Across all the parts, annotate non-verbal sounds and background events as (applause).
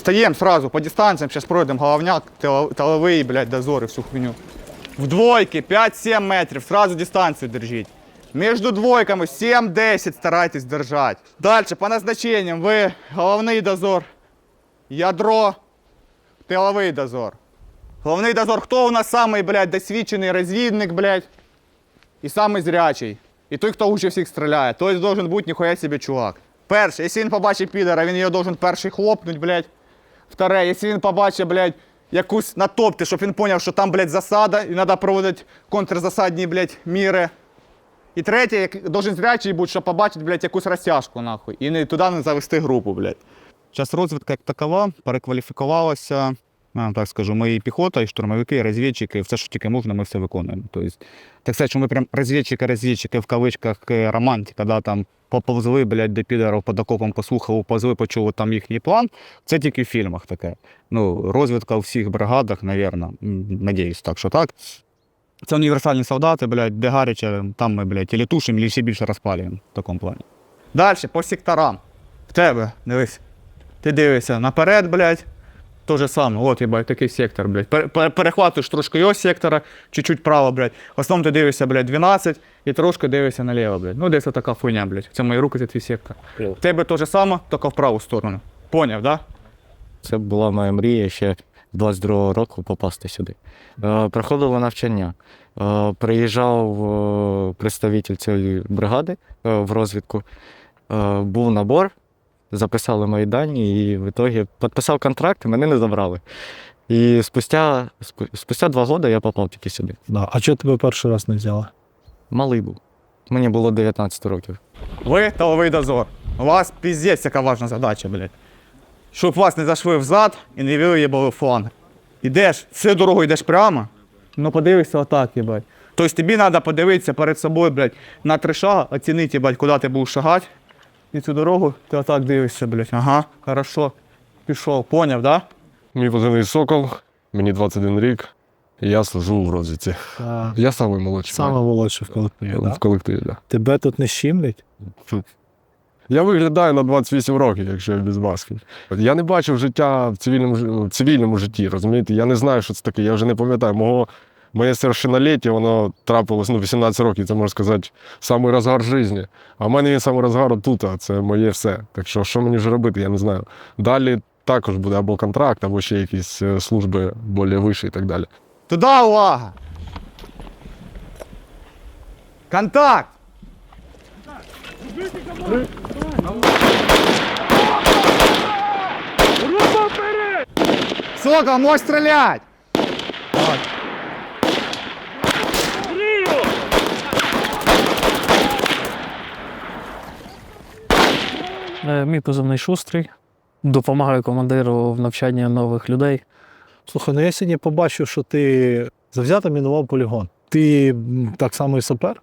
Встаємо сразу по дистанціям, зараз пройдемо головняк, тиловий, блядь, дозори, всю хуйню. В двойки 5-7 метрів, сразу дистанцію держіть. Між двойками 7-10 старайтесь держати. Далі, по назначенням, ви головний дозор, ядро, тиловий дозор. Головний дозор, хто у нас самий, блядь, досвідчений розвідник, блядь, і самий зрячий. І той, хто лучше всіх стріляє. Той должен бути ніхуя собі чувак. Перше, якщо він побачить підера, він його должен перший хлопнуть, блядь. Вторе, якщо він побачить, блядь, якусь натопти, щоб він зрозумів, що там, блядь, засада, і треба проводити контрзасадні, блядь, міри. І третє, як должен зрячий бути, щоб побачити, блядь, якусь розтяжку, нахуй. І не туди не завести групу, блядь. Зараз розвідка як такова перекваліфікувалася, а, так скажу, ми і піхота, і штурмовики, і розвідчики, все, що тільки можна, ми все виконуємо. Тобто, так сказати, що ми прям розвідчики-розвідчики в кавичках е, романтика, да, там поповзли, блядь, до підарів під окопом послухали, позли, почули там їхній план. Це тільки в фільмах таке. Ну, розвідка у всіх бригадах, навірно, м, надіюсь, так що так. Це універсальні солдати, блядь, де гаряче, там ми, блядь, і тушимо, і ще більше розпалюємо в такому плані. Далі, по секторам. В тебе, дивись. Ти дивишся наперед, блядь. То же саме, от їбать, такий сектор, блядь. Пере- пере- Перехватуєш трошки його сектора, чуть-чуть право, блядь. В основному ти дивишся, блядь, 12 і трошки дивишся наліво, блядь. Ну, десь така хуйня, блядь. Це мої руки, це твій сектор. В тебе те же саме, тільки в праву сторону. Поняв, да? Це була моя мрія ще з 22-го року попасти сюди. Е, проходило навчання. Е, приїжджав е, представитель цієї бригади е, в розвідку. Е, був набор, записали мої дані, і в ітогі підписав контракт, і мене не забрали. І спустя, спустя два роки я попав тільки сюди. Да. А чого тебе перший раз не взяли? Малий був. Мені було 19 років. Ви тиловий дозор. У вас піздець яка важна задача, блядь. Щоб вас не зайшли взад і не вели їбали фланг. Ідеш, всю дорогу йдеш прямо, ну подивишся отак, їбать. Тобто тобі треба подивитися перед собою, блядь, на три шага, оцінити, їбать, куди ти будеш шагати. І цю дорогу ти отак дивишся, блядь. Ага, хорошо. Пішов, поняв, да? Мій позивний Сокол, мені 21 рік, і я служу в розвідці. Та, Я самий молодший саме молодший в колективі. в Да? колективі. Да. Тебе тут не щімлять? (laughs) Я виглядаю на 28 років, якщо я без маски. Я не бачив життя в цивільному, в цивільному житті, розумієте? Я не знаю, що це таке, я вже не пам'ятаю. Мого, моє совершенноліття, воно трапилось ну, 18 років, це можна сказати, самий розгар життя. А в мене є самий розгар тут, а це моє все. Так що, що мені вже робити, я не знаю. Далі також буде або контракт, або ще якісь е, служби більш вищі і так далі. Туди увага! Контакт! Сокол, можешь стрелять! Мій позивний шустрий. Допомагаю командиру в навчанні нових людей. Слухай, ну я сьогодні побачив, що ти завзято мінував полігон. Ти так само і сапер?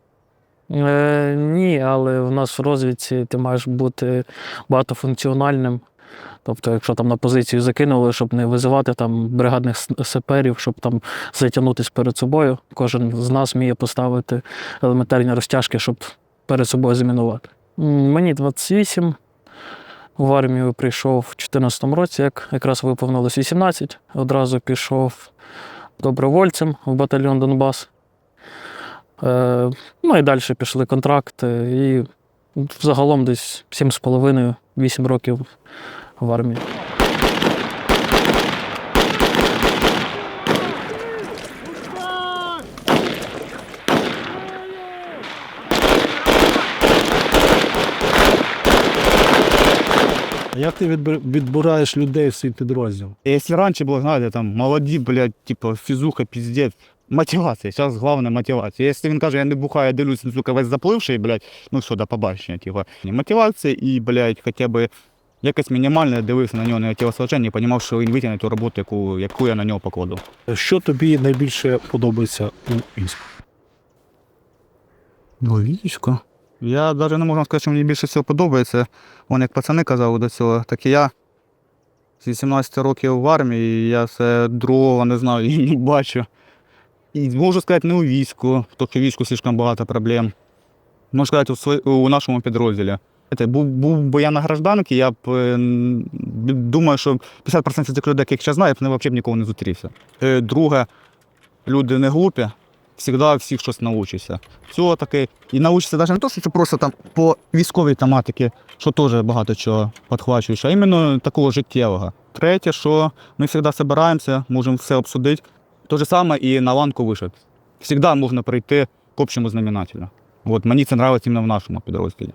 Е, ні, але в нас в розвідці ти маєш бути багатофункціональним. Тобто, якщо там на позицію закинули, щоб не визивати там бригадних саперів, щоб там затягнутися перед собою, кожен з нас вміє поставити елементарні розтяжки, щоб перед собою замінувати. Мені 28. В армію прийшов в 2014 році, як якраз виповнилось 18. Одразу пішов добровольцем в батальйон Донбас. Е, ну і далі пішли контракти. І загалом десь 7,5-8 років в армії. А як ти відбираєш людей в свій підрозділ? Если раньше было, знаете, там, молоді, блядь, типа, фізуха, пиздец, мотивація, зараз головне мотивація. Якщо він каже, я не бухаю, я дивлюсь, сука, весь запливший, блядь, ну що, до побачення, типа. Мотивація і, блядь, хоча б якось мінімально дивився на нього на тілосложення і розумів, що він витягне ту роботу, яку, яку я на нього покладу. Що тобі найбільше подобається у війську? Ну, військо. Я навіть не можу сказати, що мені більше всього подобається. Вон як пацани казали до цього, так і я з 18 років в армії, я все другого не знаю (laughs) і не бачу. І можу сказати, не у війську, тому що війську слишком багато проблем. Можу сказати, у, свої- у нашому підрозділі. Був, був би я на гражданці, я б е, Думаю, що 50% цих людей, яких я знаю, я б взагалі б ніколи не зустрівся. Е, Друге, люди не глупі, завжди всіх щось навчишся. Всього таки. І навчишся навіть не то, що просто там по військовій тематиці, що теж багато чого підхвачуєш, а іменно такого життєвого. Третє, що ми завжди збираємося, можемо все обсудити. Те ж саме і на ланку вишити. Завжди можна прийти к общему знаменателю. От мені це подобається в нашому підрозділі.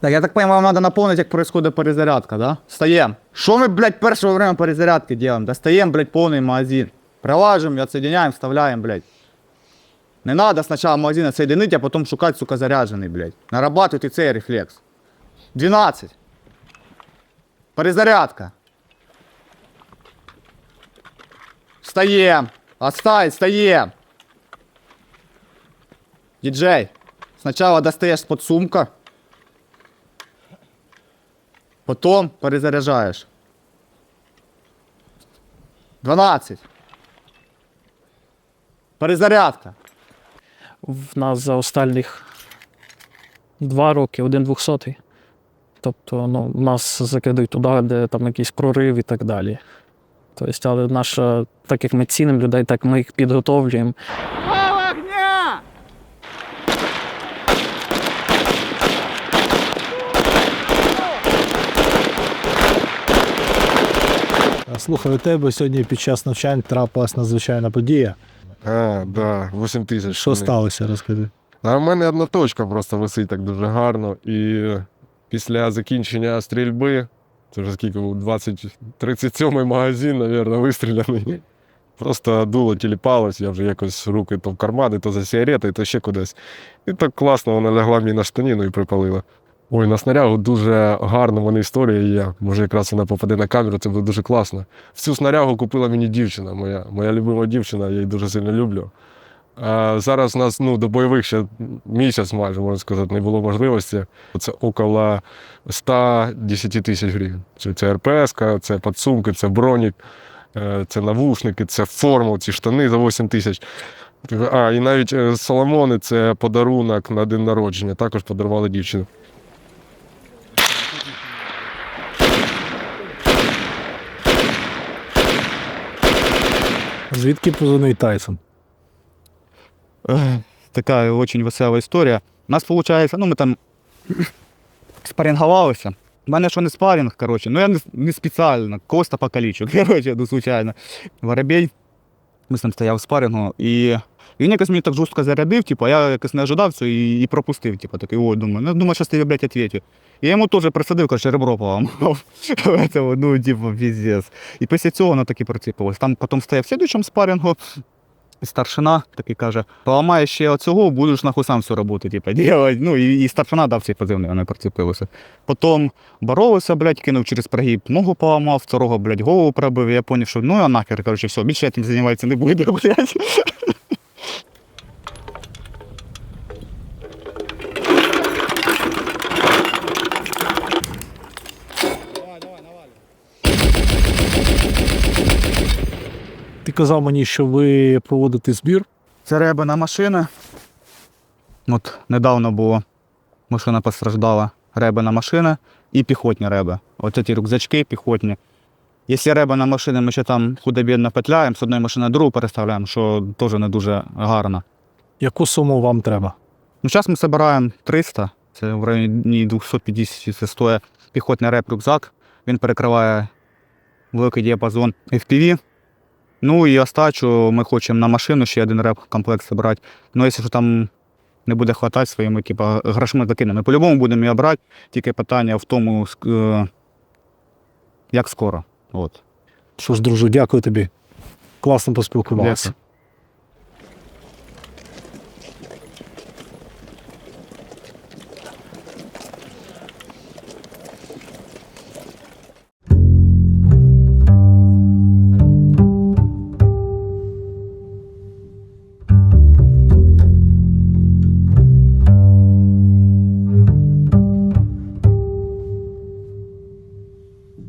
Так, я так понимаю, вам треба наповнити, як происходит перезарядка, да? Встаємо. Що ми, блядь, першого время перезарядки робимо? Достаємо, блядь, повний магазин. Прилажимо, відсоединяємо, вставляємо, блядь. Не треба спочатку магазин відсоединити, а потім шукати, сука, заряджений, блядь. Нарабатуйте цей рефлекс. 12. Перезарядка. Встаємо. Отстать, встаємо. Діджей, спочатку достаєш з-под сумка, потім перезаряджаєш. 12. Перезарядка. В нас за останніх два роки один двохсотий. Тобто, ну, нас закидають туди, де там якийсь прорив і так далі. Тобто, але наша, так як ми цінимо людей, так ми їх підготовлюємо. Слухай, у тебе сьогодні під час навчань трапилась надзвичайна подія. А, да, 8 тисяч. Що сталося, розкажи. А в мене одна точка просто висить так дуже гарно. І після закінчення стрільби, це вже скільки був 20, 37-й магазин, мабуть, вистріляний. Просто дуло тіліпалось, я вже якось руки то в кармани, то за сигарети, то ще кудись. І так класно вона лягла мені на штаніну і припалила. Ой, на снарягу дуже гарна вона історія є. Може, якраз вона попаде на камеру, це буде дуже класно. Всю снарягу купила мені дівчина, моя, моя любима дівчина, я її дуже сильно люблю. А зараз у нас ну, до бойових ще місяць майже, можна сказати, не було можливості. Це около 110 тисяч гривень. Це, РПС, це підсумки, це бронік, е, це навушники, це форма, ці штани за 8 тисяч. А, і навіть е, Соломони це подарунок на день народження. Також подарували дівчину. Звідки позивний Тайсон? Така дуже весела історія. У нас виходить, ну ми там спарінгувалися. У мене що не спарінг, коротше, ну я не, не спеціально, коста покалічу, (laughs) коротше, ну случайно. Воробей, ми з ним стояв в спарінгу, і він якось мені так жорстко зарядив, типу, я якось не ожидав цього і, і пропустив. Типу, такий, ой, думаю, ну думаю, що тобі, блядь, ответю. І я йому теж присадив, коротше, ребро поламав. (laughs) Ну, типу, піздець. І після цього воно таки проціпалось. Там потім стояв в слідчому спарінгу, і старшина такий каже: поламаєш ще оцього, будеш нахуй сам всю роботу, типу, делать. Ну, і, і старшина дав цей позивний, вони прицепилися. Потім боролися, блядь, кинув через прогиб, ногу поламав, второго, блядь, голову пробив. Я зрозумів, що ну я нахер, коротше, все, більше я цим займатися не буду, (laughs) блядь. Ти казав мені, що ви проводите збір. Це ребена машина. От недавно було. Машина постраждала. Ребена машина і піхотні реби. Оце ті рюкзачки піхотні. Якщо ребена машини, ми ще там худо-бідно петляємо, з одної машини на другу переставляємо, що теж не дуже гарно. Яку суму вам треба? Ну, зараз ми збираємо 300, це в районі 250 це стоїть піхотний реп рюкзак. Він перекриває великий діапазон FPV. Ну і остачу ми хочемо на машину ще один реп комплект брати. Ну, якщо там не буде хватати своїми типа, грошима закинемо. Ми по-любому будемо її брати, тільки питання в тому, е, як скоро. От. Що ж, друже, дякую тобі. Класно поспілкувалися.